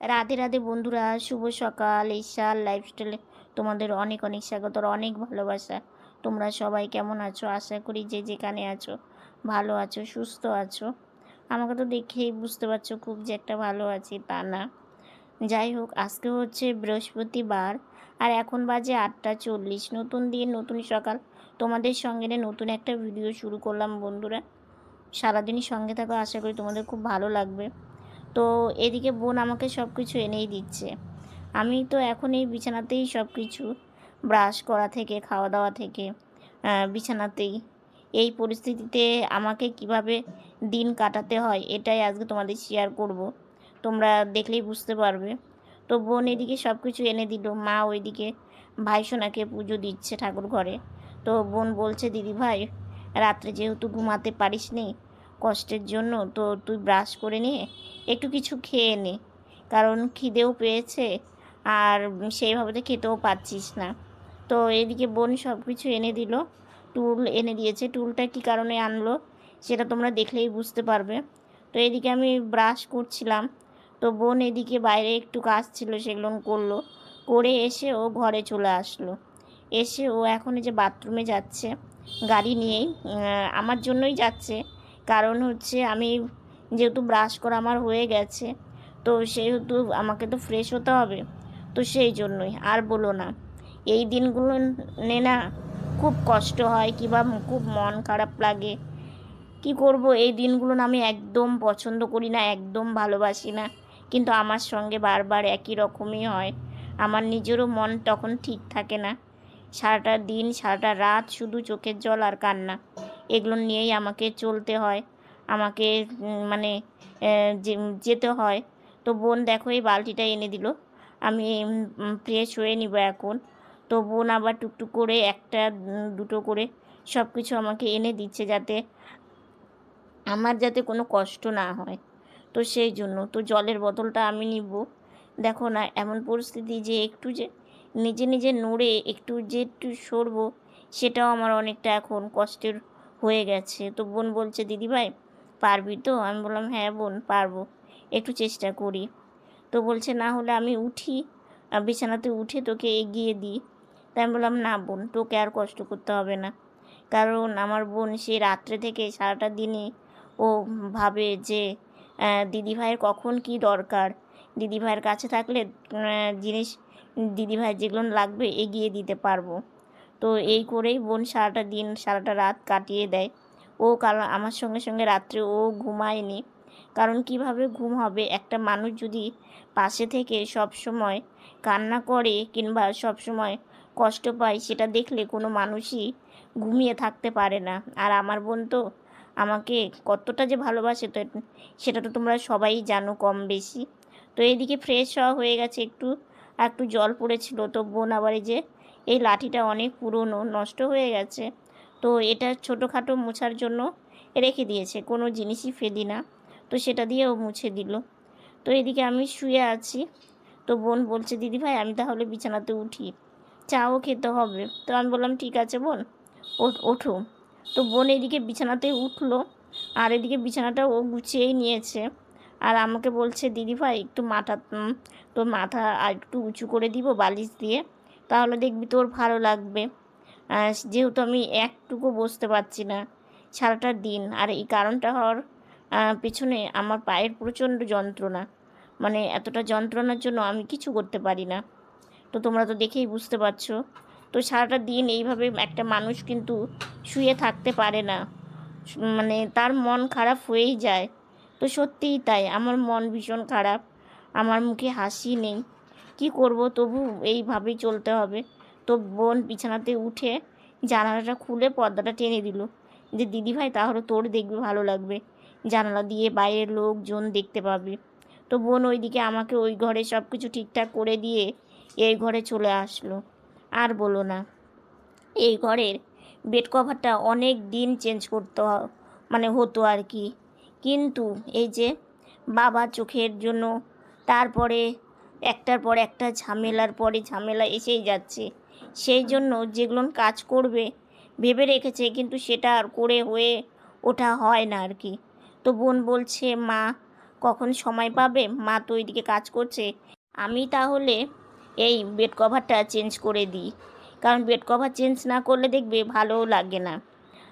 রাধে রাধে বন্ধুরা, শুভ সকাল, ঈশার লাইফস্টাইলে তোমাদের অনেক অনেক স্বাগত অনেক ভালোবাসা। তোমরা সবাই কেমন আছো? আশা করি যে যেখানে আছো, ভালো আছো, সুস্থ আছো। আমাকে তো দেখেই বুঝতে পারছ খুব যে একটা ভালো আছি, তা না। যাই হোক, আজকে হচ্ছে বৃহস্পতিবার, আর এখন বাজে আটটা চল্লিশ। নতুন দিন, নতুন সকাল। তোমাদের সঙ্গে নিয়ে নতুন একটা ভিডিও শুরু করলাম, বন্ধুরা। সারাদিনই সঙ্গে থাকো, আশা করি তোমাদের খুব ভালো লাগবে। তো এদিকে বোন আমাকে সব কিছু এনেই দিচ্ছে। আমি তো এখন এই বিছানাতেই সব কিছু ব্রাশ করা থেকে খাওয়া দাওয়া থেকে বিছানাতেই। এই পরিস্থিতিতে আমাকে কীভাবে দিন কাটাতে হয় এটাই আজকে তোমাদের শেয়ার করব। তোমরা দেখলেই বুঝতে পারবে। তো বোন এদিকে সব কিছু এনে দিল, মা ওইদিকে ভাই সোনাকে পুজো দিচ্ছে ঠাকুর ঘরে। তো বোন বলছে, দিদি ভাই, রাত্রে যেহেতু ঘুমাতে পারিস নি কষ্টের জন্য তো তুই ব্রাশ করে নিয়ে একটু কিছু খেয়ে নে। কারণ খিদেও পেয়েছে আর সেইভাবে তো খেতেও পাচ্ছিস না। তো এদিকে বোন সব কিছু এনে দিল। টুল এনে দিয়েছে। টুলটা কী কারণে আনলো সেটা তোমরা দেখলেই বুঝতে পারবে। তো এদিকে আমি ব্রাশ করছিলাম। তো বোন এদিকে বাইরে একটু কাজ ছিল সেগুলো করল। করে এসে ও ঘরে চলে আসলো। এসে ও এখন যে বাথরুমে যাচ্ছে। গাড়ি নিয়েই আমার জন্যই যাচ্ছে। কারণ হচ্ছে আমি যেহেতু ব্রাশ করা আমার হয়ে গেছে, তো সেহেতু আমাকে তো ফ্রেশ হতে হবে। তো সেই জন্যই, আর বলো না, এই দিনগুলো নে না খুব কষ্ট হয়, কিংবা খুব মন খারাপ লাগে। কি করব, এই দিনগুলো আমি একদম পছন্দ করি না, একদম ভালোবাসি না। কিন্তু আমার সঙ্গে বারবার একই রকমই হয়। আমার নিজেরও মন তখন ঠিক থাকে না। সারাটা দিন, সারাটা রাত শুধু চোখের জল আর কান্না। এগুলো নিয়েই আমাকে চলতে হয়। আমাকে মানে যেতে হয়। তো বোন দেখো এই বালতিটা এনে দিল। আমি ফ্রেশ হয়ে নিব এখন। তো বোন আবার টুকটুক করে একটা দুটো করে সব কিছু আমাকে এনে দিচ্ছে যাতে আমার যাতে কোনো কষ্ট না হয়। তো সেই জন্য, তো জলের বোতলটা আমি নিব। দেখো না, এমন পরিস্থিতি যে একটু যে নিজে নিজে নড়ে, একটু যে একটু সরবো, সেটাও আমার অনেকটা এখন কষ্টের হয়ে গেছে। তো বোন বলছে, দিদিভাই, পারবি তো? আমি বললাম হ্যাঁ বোন, পারব। একটু চেষ্টা করি। তো বলছে, না হলে আমি উঠি বিছানাতে উঠে তোকে এগিয়ে দিই। তাই আমি বললাম, না বোন, তোকে আর কষ্ট করতে হবে না। কারণ আমার বোন সে রাত্রে থেকে সারাটা দিনই ও ভাবে যে দিদিভাইয়ের কখন কি দরকার। দিদিভাইয়ের কাছে থাকলে জিনিস দিদিভাইয়ের যেগুলো লাগবে এগিয়ে দিতে পারব। তো এই করেই বোন সারাটা দিন, সারাটা রাত কাটিয়ে দেয়। ও কারণ আমার সঙ্গে সঙ্গে রাত্রে ও ঘুমায়নি। কারণ কীভাবে ঘুম হবে? একটা মানুষ যদি পাশে থেকে সব সময় কান্না করে কিংবা সব সময় কষ্ট পায়, সেটা দেখলে কোনো মানুষই ঘুমিয়ে থাকতে পারে না। আর আমার বোন তো আমাকে কতটা যে ভালোবাসে তো সেটা তো তোমরা সবাই জানো কম বেশি। তো এইদিকে ফ্রেশ হওয়া হয়ে গেছে, একটু একটু জল পড়েছিল। তো বোন আবার যে এই লাঠিটা অনেক পুরনো, নষ্ট হয়ে গেছে। তো এটা ছোটোখাটো মোছার জন্য রেখে দিয়েছে, কোনো জিনিসই ফেলি না। তো সেটা দিয়েও মুছে দিল। তো এদিকে আমি শুয়ে আছি। তো বোন বলছে, দিদি ভাই, আমি তাহলে বিছানাতে উঠি। চাও খেতে হবে। তো আমি বললাম, ঠিক আছে বোন, ও- ওঠো। তো বোন এদিকে বিছানাতে উঠল। আর এদিকে বিছানাটা ও গুছিয়েই নিয়েছে। আর আমাকে বলছে, দিদি ভাই, একটু মাথা তোর মাথা আর একটু উঁচু করে দিব বালিশ দিয়ে। তাহলে দেখবি তোর ভালো লাগবে। যেহেতু আমি একটুকু বসতে পারছি না সারাটা দিন। আর এই কারণটা হওয়ার পেছনে আমার পায়ের প্রচণ্ড যন্ত্রণা। মানে এতটা যন্ত্রণার জন্য আমি কিছু করতে পারি না। তো তোমরা তো দেখেই বুঝতে পারছ। তো সারাটা দিন এইভাবে একটা মানুষ কিন্তু শুয়ে থাকতে পারে না। মানে তার মন খারাপ হয়েই যায়। তো সত্যিই তাই। আমার মন ভীষণ খারাপ। আমার মুখে হাসি নেই। কি করব? তবু এইভাবেই চলতে হবে। তো বোন বিছানাতে উঠে জানালাটা খুলে পর্দাটা টেনে দিল। যে, দিদি ভাই, তাহলে তোর দেখবে ভালো লাগবে। জানালা দিয়ে বাইরের লোকজন দেখতে পাবে। তো বোন ওইদিকে আমাকে ওই ঘরে সব কিছু ঠিকঠাক করে দিয়ে এই ঘরে চলে আসলো। আর বলো না, এই ঘরের বেড কভারটা অনেক দিন চেঞ্জ করতে মানে হতো আর কি। কিন্তু এই যে বাবা চোখের জন্য, তারপরে একটার পর একটা ঝামেলার পরে ঝামেলা এসেই যাচ্ছে। সেই জন্য যেগুলো কাজ করবে, ভেবে রেখেছে, কিন্তু সেটা আর করে হয়ে ওঠা হয় না আর কি। তো বোন বলছে, মা, কখন সময় পাবে? মা তো ওইদিকে কাজ করছে। আমি তাহলে এই বেড কভারটা চেঞ্জ করে দিই। কারণ বেড কভার চেঞ্জ না করলে দেখবে ভালোও লাগে না।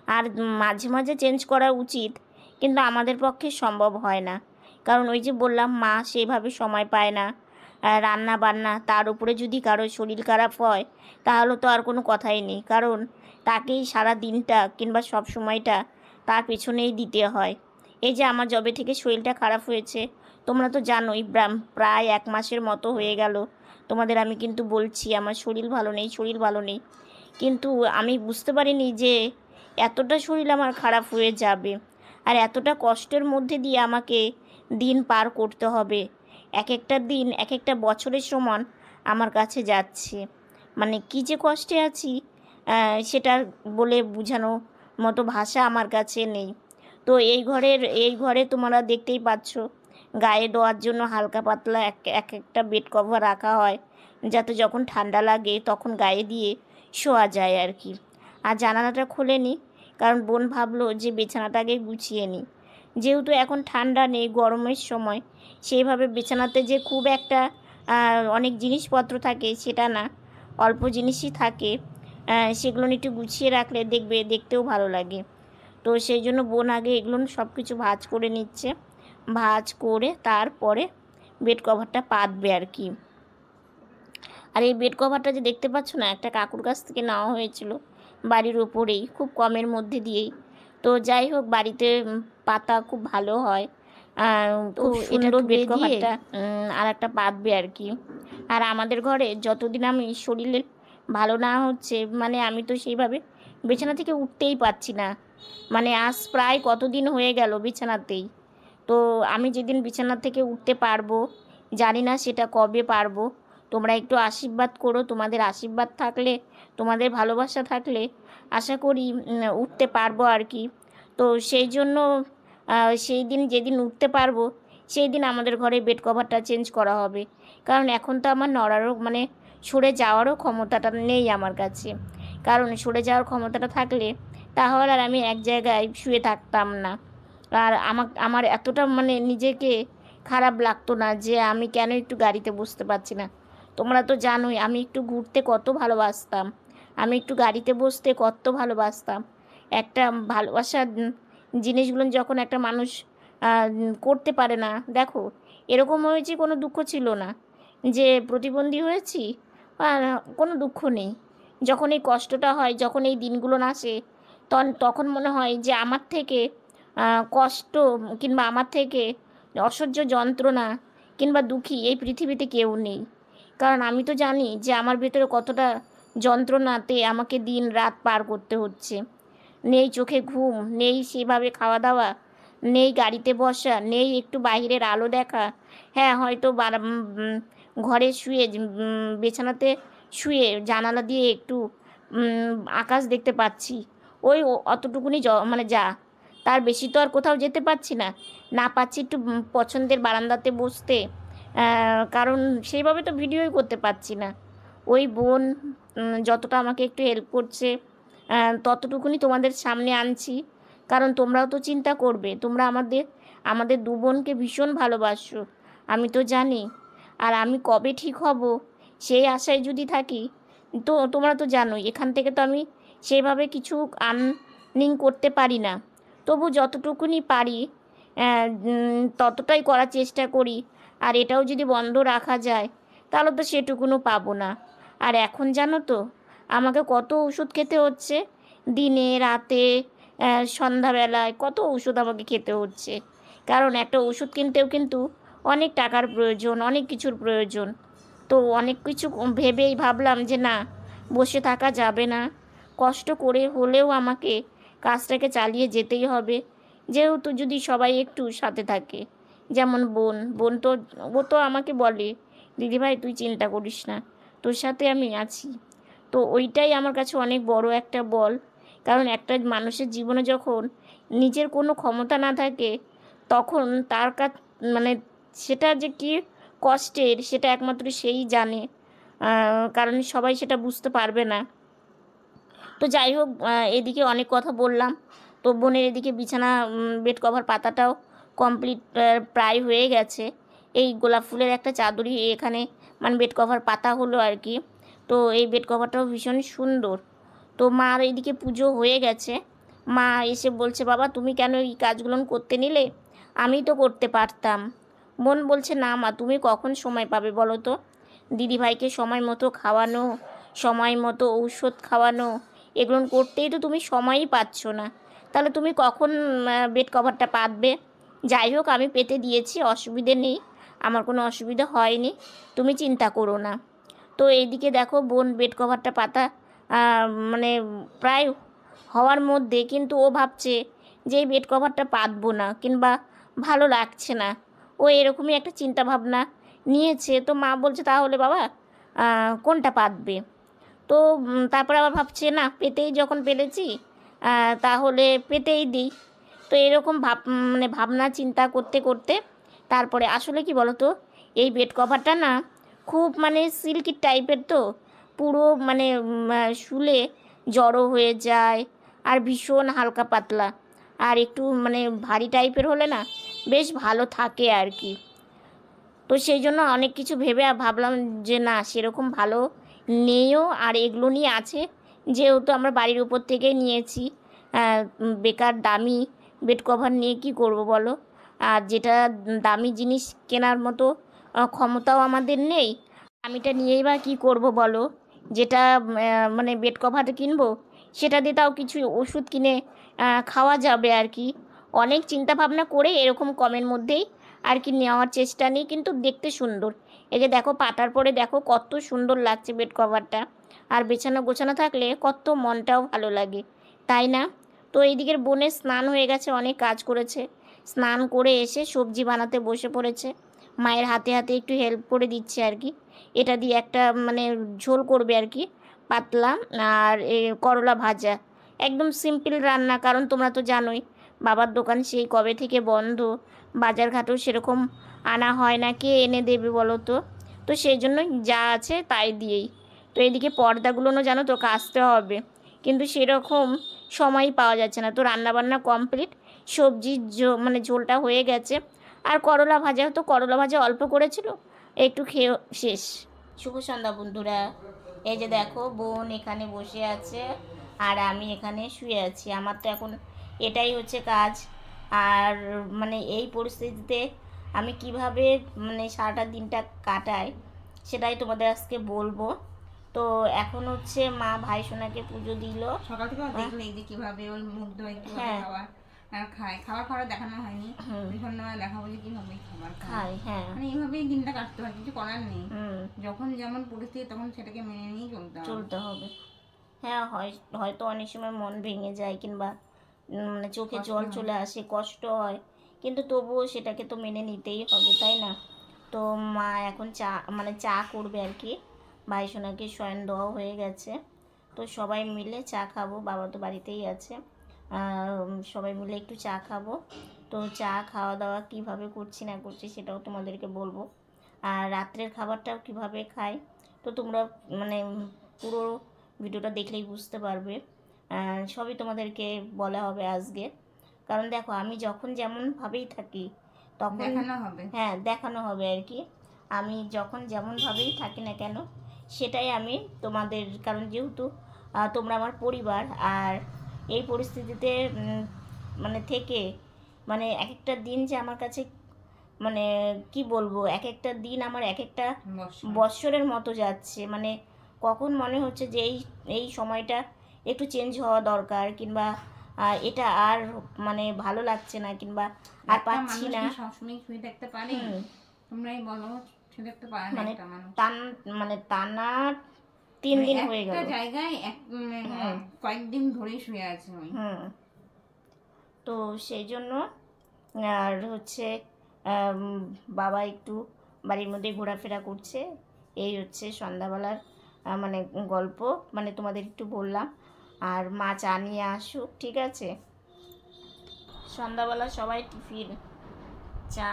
আর মাঝে মাঝে চেঞ্জ করা উচিত, কিন্তু আমাদের পক্ষে সম্ভব হয় না। কারণ ওই যে বললাম, মা সেইভাবে সময় পায় না। রান্না বান্না তার উপরে যদি কারও শরীর খারাপ হয়, তাহলে তো আর কোনো কথাই নেই। কারণ তাকেই সারা দিনটা কিংবা সব সময়টা তার পেছনেই দিতে হয়। এই যে আমার জবে থেকে শরীরটা খারাপ হয়েছে, তোমরা তো জানোই ব্রাম- প্রায় এক মাসের মতো হয়ে গেল। তোমাদের আমি কিন্তু বলছি, আমার শরীর ভালো নেই, শরীর ভালো নেই। কিন্তু আমি বুঝতে পারিনি যে এতটা শরীর আমার খারাপ হয়ে যাবে। আর এতটা কষ্টের মধ্যে দিয়ে আমাকে দিন পার করতে হবে। এক একটা দিন এক একটা বছরের সমান আমার কাছে যাচ্ছে। মানে কী যে কষ্টে আছি সেটা বলে বোঝানো মতো ভাষা আমার কাছে নেই। তো এই ঘরের, এই ঘরে তোমরা দেখতেই পাচ্ছ, গায়ে দেওয়ার জন্য হালকা পাতলা এক এক একটা বেড কভার রাখা হয়। যাতে যখন ঠান্ডা লাগে তখন গায়ে দিয়ে শোয়া যায় আর কি। আর জানালাটা খোলেনি কারণ বোন ভাবলো যে বিছানাটাকে গুছিয়ে নিই যেহেতু এখন ঠান্ডা নেই, গরমের সময়, সেইভাবে বিছানাতে যে খুব একটা অনেক জিনিসপত্র থাকে সেটা না, অল্প জিনিসই থাকে সেগুলো একটু গুছিয়ে রাখলে দেখবে দেখতেও ভালো লাগে। তো সেই জন্য বোন আগে এগুলো সব কিছু ভাজ করে নিচ্ছে, ভাজ করে তারপরে বেড কভারটা পাতবে আর কি। আর এই বেড কভারটা যে দেখতে পাচ্ছ না, একটা কাকুর কাছ থেকে নেওয়া হয়েছিল, বাড়ির ওপরেই, খুব কমের মধ্যে দিয়েই। তো যাই হোক বাড়িতে পাতা খুব ভালো হয়। আর তো এটা বেড কভারটা আর একটা পাতবে আর কি। আর আমাদের ঘরে যতদিন আমি শরীরে ভালো না হচ্ছে মানে আমি তো সেইভাবে বিছানা থেকে উঠতেই পারছি না। মানে আজ প্রায় কতদিন হয়ে গেল বিছানাতেই। তো আমি যেদিন বিছানা থেকে উঠতে পারব জানি না সেটা কবে পারব। তোমরা একটু আশীর্বাদ করো তোমাদের আশীর্বাদ থাকলে তোমাদের ভালোবাসা থাকলে আশা করি উঠতে পারব আর কি। তো সেই জন্য সেই দিন যেদিন উঠতে পারব, সেই দিন আমাদের ঘরে বেড কভারটা চেঞ্জ করা হবে। কারণ এখন তো আমার নড়ারও মানে সরে যাওয়ারও ক্ষমতাটা নেই আমার কাছে। কারণ সরে যাওয়ার ক্ষমতাটা থাকলে তাহলে আর আমি এক জায়গায় শুয়ে থাকতাম না। আর আমার আমার এতটা মানে নিজেকে খারাপ লাগতো না যে আমি কেন একটু গাড়িতে বসতে পারছি না। তোমরা তো জানোই, আমি একটু ঘুরতে কত ভালোবাসতাম। আমি একটু গাড়িতে বসতে কত ভালোবাসতাম। একটা ভালোবাসার জিনিসগুলো যখন একটা মানুষ করতে পারে না, দেখো, এরকম হয়েছে কোনো দুঃখ ছিল না। যে প্রতিবন্ধী হয়েছি, আর কোনো দুঃখ নেই। যখন এই কষ্টটা হয়, যখন এই দিনগুলো আসে তখন তখন মনে হয় যে আমার থেকে কষ্ট কিংবা আমার থেকে অসহ্য যন্ত্রণা কিংবা দুঃখী এই পৃথিবীতে কেউ নেই। কারণ আমি তো জানি যে আমার ভেতরে কতটা যন্ত্রণাতে আমাকে দিন রাত পার করতে হচ্ছে। নেই চোখে ঘুম, নেই সেভাবে খাওয়া দাওয়া নেই গাড়িতে বসা, নেই একটু বাইরের আলো দেখা। হ্যাঁ হয়তো ঘরে শুয়ে বিছানাতে শুয়ে জানালা দিয়ে একটু আকাশ দেখতে পাচ্ছি। ওই অতটুকুনি মানে যা। তার বেশি তো আর কোথাও যেতে পারছি না। না পাচ্ছি একটু পছন্দের বারান্দাতে বসতে। কারণ সেইভাবে তো ভিডিওই করতে পারছি না। ওই বোন যতটা আমাকে একটু হেল্প করছে ততটুকুনি তোমাদের সামনে আনছি। কারণ তোমরাও তো চিন্তা করবে, তোমরা আমাদের আমাদের দু বোনকে ভীষণ ভালোবাসো, আমি তো জানি। আর আমি কবে ঠিক হব, সেই আশায় যদি থাকি, তো তোমরা তো জানোই, এখান থেকে তো আমি সেভাবে কিছু আর্নিং করতে পারি না। তবু যতটুকুনি পারি ততটাই করার চেষ্টা করি। আর এটাও যদি বন্ধ রাখা যায়, তাহলে তো সেটুকুনও পাবো না। আর এখন জানো তো, আমাকে কত ওষুধ খেতে হচ্ছে? দিনে, রাতে সন্ধ্যাবেলায় কত ওষুধ আমাকে খেতে হচ্ছে। কারণ একটা ওষুধ কিনতেও কিন্তু অনেক টাকার প্রয়োজন, অনেক কিছুর প্রয়োজন। তো অনেক কিছু ভেবেই ভাবলাম যে না, বসে থাকা যাবে না। কষ্ট করে হলেও আমাকে কাজটাকে চালিয়ে যেতেই হবে। যেহেতু যদি সবাই একটু সাথে থাকে, যেমন বোন বোন তো, ও তো আমাকে বলে, দিদিভাই, তুই চিন্তা করিস না। তোর সাথে আমি আছি। তো ওইটাই আমার কাছে অনেক বড় একটা বল। কারণ একটা মানুষের জীবনে যখন নিজের কোনো ক্ষমতা না থাকে, তখন তার কাছ মানে সেটা যে কি কষ্টের, সেটা একমাত্র সেই জানে। কারণ সবাই সেটা বুঝতে পারবে না। তো যাই হোক এদিকে অনেক কথা বললাম। তো বোনের এদিকে বিছানা বেড কভার পাতাটাও কমপ্লিট প্রায় হয়ে গেছে। এই গোলাপ ফুলের একটা চাদরই এখানে মানে বেড কভার পাতা হলো আর কি। তো এই বেড কভারটাও ভীষণ সুন্দর। তো মার এইদিকে পুজো হয়ে গেছে। মা এসে বলছে, বাবা, তুমি কেন এই কাজগুলো করতে নিলে? আমি তো করতে পারতাম। বোন বলছে, না মা, তুমি কখন সময় পাবে বলো তো? দিদিভাইকে সময় মতো খাওয়ানো, সময় মতো ঔষধ খাওয়ানো, এগুলো করতেই তো তুমি সময়ই পাচ্ছ না। তাহলে তুমি কখন বেড কভারটা পাতবে? যাই হোক, আমি পেতে দিয়েছি, অসুবিধে নেই। আমার কোনো অসুবিধা হয়নি, তুমি চিন্তা করো না। তো এইদিকে দেখো বোন বেড কভারটা পাতা মানে প্রায় হওয়ার মধ্যে কিন্তু ও ভাবছে যে এই বেড কভারটা পাতবো না কিংবা ভালো লাগছে না। ও এরকমই একটা চিন্তা ভাবনা নিয়েছে। তো মা বলছে, তাহলে বাবা কোনটা পাতবে? তো তারপরে আবার ভাবছে, না, পেতেই যখন পেরেছি তাহলে পেতেই দিই। তো এরকম ভাব মানে ভাবনা চিন্তা করতে করতে তারপরে আসলে কি বলতো? এই বেড কভারটা না খুব মানে সিল্কি টাইপের তো। পুরো মানে শুলে জড়ো হয়ে যায় আর ভীষণ হালকা পাতলা। আর একটু মানে ভারী টাইপের হলে না বেশ ভালো থাকে আর কি। তো সেই জন্য অনেক কিছু ভেবে ভাবলাম যে না, সেরকম ভালো নেইও আর এগুলো নিয়ে আছে। যেহেতু আমরা বাড়ির উপর থেকেই নিয়েছি বেকার দামি বেড কভার নিয়ে কি করব বলো? আর যেটা দামি জিনিস কেনার মতো ক্ষমতাও আমাদের নেই। আমিটা নিয়েই বা কী করব বলো? যেটা মানে বেড কভার কিনবো, সেটা দিয়ে তাও কিছু ওষুধ কিনে খাওয়া যাবে আর কি। অনেক চিন্তা ভাবনা করে এরকম কমের মধ্যেই আর কি নেওয়ার চেষ্টা নেই, কিন্তু দেখতে সুন্দর। এই যে দেখো পাতার পরে দেখো কত সুন্দর লাগছে বেড কভারটা আর বেছানো গোছানো থাকলে কত মনটাও ভালো লাগে, তাই না? তো এইদিকের বোনের স্নান হয়ে গেছে, অনেক কাজ করেছে। স্নান করে এসে সবজি বানাতে বসে পড়েছে। মায়ের হাতে হাতে একটু হেল্প করে দিচ্ছে আর কি। এটা দিয়ে একটা মানে ঝোল করবে আর কি, পাতলা আর করলা ভাজা। একদম সিম্পল রান্না, কারণ তোমরা তো জানোই, বাবার দোকান সেই কবে থেকে বন্ধ। বাজার ঘাটেও সেরকম আনা হয় না, কে এনে দেবে বলো তো? তো সেই জন্য যা আছে তাই দিয়েই। তো এদিকে পর্দাগুলোও জানো তো কাচতে হবে, কিন্তু সেরকম সময়ই পাওয়া যাচ্ছে না। তো রান্নাবান্না কমপ্লিট সবজির ঝো- মানে ঝোলটা হয়ে গেছে। আর করলা ভাজা তো করলা ভাজা অল্প করেছিল একটু খেয়ে শেষ। শুভ সন্ধ্যা বন্ধুরা। এই যে দেখো বোন এখানে বসে আছে আর আমি এখানে শুয়ে আছি। আমার তো এখন এটাই হচ্ছে কাজ। আর মানে এই পরিস্থিতিতে আমি কীভাবে মানে সারাটা দিনটা কাটাই সেটাই তোমাদের আজকে বলব। তো এখন হচ্ছে মা ভাই সোনাকে পুজো দিল। সকাল থেকে দেখলে যে কীভাবে ওই মুখ ধোয় হ্যাঁ। খাবার আর খায় খাবার খাওয়া দেখানো হয়নি। সন্ধ্যাবেলা দেখাবো যে কীভাবে খাবার খাই। হ্যাঁ। মানে এইভাবেই দিনটা কাটতে হয় কিছু করার নেই। যখন যেমন পরিস্থিতি তখন সেটাকে মেনে নিয়ে চলতে হবে। চলতে হবে। হ্যাঁ হয় হয়তো অনেক সময় মন ভেঙে যায় কিংবা মানে চোখে জল চলে আসে কষ্ট হয়। কিন্তু তবুও সেটাকে তো মেনে নিতেই হবে তাই না? তো মা এখন চা মানে চা করবে আর কি। ভাই সোনাকে শয়ন দেওয়া হয়ে গেছে। তো সবাই মিলে চা খাব বাবা তো বাড়িতেই আছে। সবাই মিলে একটু চা খাব। তো চা খাওয়া দাওয়া কীভাবে করছি না করছি সেটাও তোমাদেরকে বলব। আর রাত্রের খাবারটাও কীভাবে খাই তো তোমরা মানে পুরো ভিডিওটা দেখলেই বুঝতে পারবে। সবই তোমাদেরকে বলা হবে আজকে। কারণ দেখো আমি যখন যেমনভাবেই থাকি তখন দেখানো হবে। হ্যাঁ দেখানো হবে আর কি। আমি যখন যেমনভাবেই থাকি না কেন সেটাই আমি তোমাদের কারণ যেহেতু তোমরা আমার পরিবার আর এই পরিস্থিতিতে মানে থেকে মানে এক একটা দিন যে আমার কাছে মানে কি বলব এক একটা দিন আমার এক একটা। বৎসরের মতো যাচ্ছে। মানে কখন মনে হচ্ছে যে এই এই সময়টা একটু চেঞ্জ হওয়া দরকার কিংবা এটা আর মানে ভালো লাগছে না কিংবা আর পাচ্ছি না। কি সবসময় শুয়ে থাকতে পারে? তোমরাই বলো শুয়ে থাকতে পারে মানে টান মানে টানা তিন দিন হয়ে একটা গেল। জায়গায় এক। কয়েকদিন ধরেই শুয়ে আছে ওই হুম। তো সেই জন্য আর হচ্ছে বাবা একটু বাড়ির মধ্যে ঘোরাফেরা করছে। এই হচ্ছে সন্ধ্যাবেলার মানে গল্প মানে তোমাদের একটু বললাম। আর মা চা নিয়ে আসুক ঠিক আছে? সন্ধ্যাবেলা সবাই টিফিন চা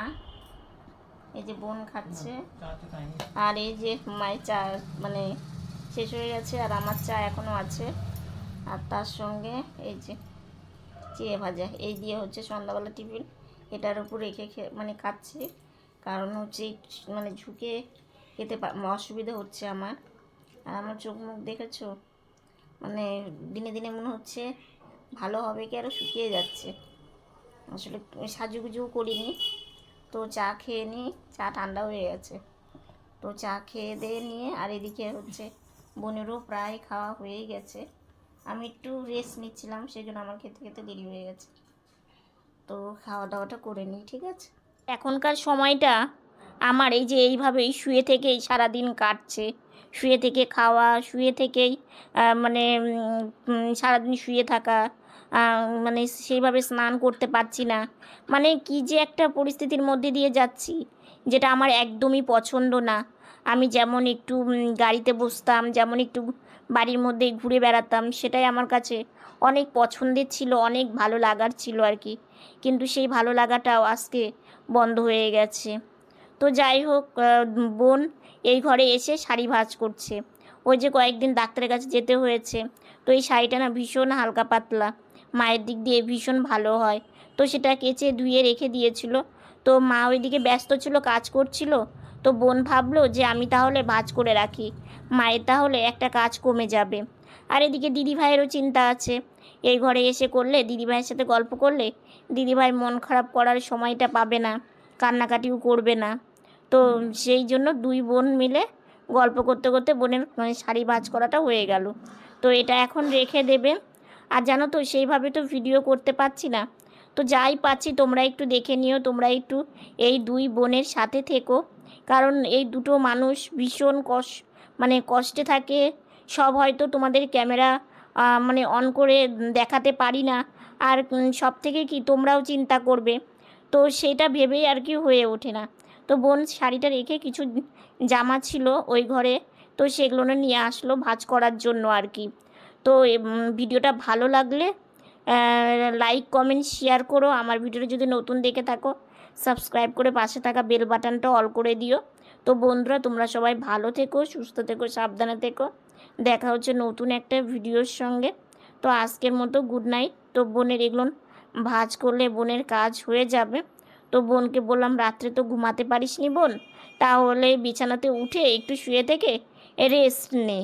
এই যে বোন খাচ্ছে। আর এই যে মায়ের চা মানে শেষ হয়ে গেছে আর আমার চা এখনও আছে। আর তার সঙ্গে এই যে চিড়ে ভাজা, এই দিয়ে হচ্ছে সন্ধ্যাবেলা টিফিন। এটার উপর রেখে মানে খাচ্ছি। কারণ হচ্ছে মানে ঝুঁকে খেতে অসুবিধা হচ্ছে আমার। আর আমার চোখ মুখ দেখেছ? মানে দিনে দিনে মনে হচ্ছে ভালো হবে কি আরও শুকিয়ে যাচ্ছে। আসলে সাজুগুজুও করিনি। তো চা খেয়ে নিই চা ঠান্ডা হয়ে গেছে। তো চা খেয়ে দিয়ে নিয়ে আর এদিকে হচ্ছে বোনেরও প্রায় খাওয়া হয়েই গেছে। আমি একটু রেস্ট নিচ্ছিলাম সেই জন্য আমার খেতে খেতে দেরি হয়ে গেছে। তো খাওয়া দাওয়াটা করে নিই, ঠিক আছে? এখনকার সময়টা আমার এই যে এইভাবেই শুয়ে থেকেই সারাদিন কাটছে। শুয়ে থেকে খাওয়া, শুয়ে থেকেই মানে সারাদিন শুয়ে থাকা মানে সেইভাবে স্নান করতে পারছি না। মানে কি যে একটা পরিস্থিতির মধ্যে দিয়ে যাচ্ছি, যেটা আমার একদমই পছন্দ না। আমি যেমন একটু গাড়িতে বসতাম, যেমন একটু বাড়ির মধ্যে ঘুরে বেড়াতাম, সেটাই আমার কাছে অনেক পছন্দের ছিল, অনেক ভালো লাগার ছিল আর কি। কিন্তু সেই ভালো লাগাটাও আজকে বন্ধ হয়ে গেছে। তো যাই হোক বোন এই ঘরে এসে শাড়ি ভাঁজ করছে। ওই যে কয়েকদিন ডাক্তারের কাছে যেতে হয়েছে। তো এই শাড়িটা না ভীষণ হালকা পাতলা। মায়ের দিক দিয়ে ভীষণ ভালো হয়। তো সেটা কেচে ধুয়ে রেখে দিয়েছিল। তো মা ওইদিকে ব্যস্ত ছিল, কাজ করছিল। তো বোন ভাবলো যে আমি তাহলে ভাঁজ করে রাখি। মায়ের তাহলে একটা কাজ কমে যাবে। আর এদিকে দিদিভাইয়েরও চিন্তা আছে। এই ঘরে এসে করলে দিদিভাইয়ের সাথে গল্প করলে দিদিভাই মন খারাপ করার সময়টা পাবে না, কান্নাকাটিও করবে না। তো সেই জন্য দুই বোন মিলে গল্প করতে করতে বোনের মানে শাড়ি ভাঁজ করাটা হয়ে গেল। তো এটা এখন রেখে দেবে। আর জানো তো সেইভাবে তো ভিডিও করতে পারছি না। তো যাই পাচ্ছি তোমরা একটু দেখে নিও, তোমরা একটু এই দুই বোনের সাথে থেকো। কারণ এই দুটো মানুষ ভীষণ কষ মানে কষ্টে থাকে। সব হয়তো তোমাদের ক্যামেরা মানে অন করে দেখাতে পারি না। আর সব থেকে কি তোমরাও চিন্তা করবে। তো সেটা ভেবেই আর কি হয়ে ওঠে না। তো বোন শাড়িটা রেখে কিছু জামা ছিল ওই ঘরে। তো সেগুলো নিয়ে আসলো ভাঁজ করার জন্য আর কি। তো ভিডিওটা ভালো লাগলে লাইক কমেন্ট শেয়ার করো। আমার ভিডিওটা যদি নতুন দেখে থাকো সাবস্ক্রাইব করে পাশে থাকা বেল বাটনটা অল করে দিও। তো বন্ধুরা, তোমরা সবাই ভালো থেকো, সুস্থ থেকো, সাবধানে থেকো। দেখা হচ্ছে নতুন একটা ভিডিওর সঙ্গে। তো আজকের মতো গুড নাইট তো বোনের এগুলো ভাজ করলে বোনের কাজ হয়ে যাবে। তো বোনকে বললাম, রাত্রে তো ঘুমাতে পারিসনি বোন। তাহলে বিছানাতে উঠে একটু শুয়ে থেকে রেস্ট নে।